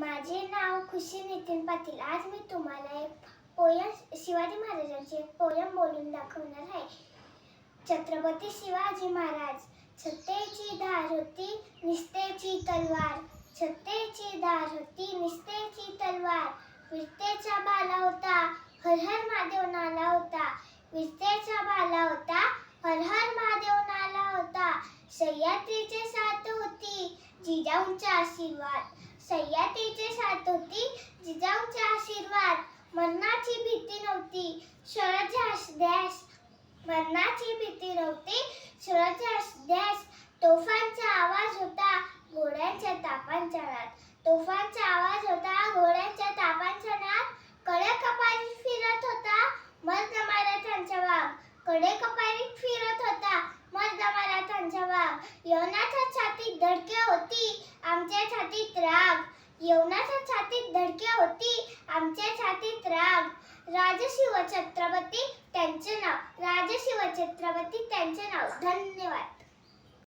माझे नाव खुशी नितीन पाटील. आज मी तुम्हाला एक पोयम शिवाजी महाराजांची एक पोयम बोलून दाखवणार आहे. छत्रपती शिवाजी महाराज सत्तेची धार होती निस्तेची तलवार. सत्तेची धार होती निस्तेची तलवार. वीरतेचा बाला होता हर हर महादेव नाला होता. वीरतेचा बाला होता हर हर महादेव नाला होता. सह्याद्रीचे साथ होती जिजाऊंचा आशीर्वाद. सह्याद्रीचे साथ होती जिजाऊंचा आशीर्वाद मरणाची भीती नव्हती. स्वराज्यास द्यास मरणाची भीती नव्हती. स्वराज्यास द्यास तोफांचा आवाज होता घोड्यांच्या तापांच्या नाद. तोफांचा आवाज होता घोड्यांच्या तापांचा नाद. कडे कपारी फिरत होता मर्द मराठ्यांचा वाघ. कडे कपारी फिरत होता मर्द मराठ्यांचा वाघ. यवनाच्या छातीत धडके होती यवनाच्या छातीत धडके होती. आमच्या छातीत राग. राजशिव छत्रपती त्यांचे नाव. राजशिव छत्रपती त्यांचे नाव. धन्यवाद.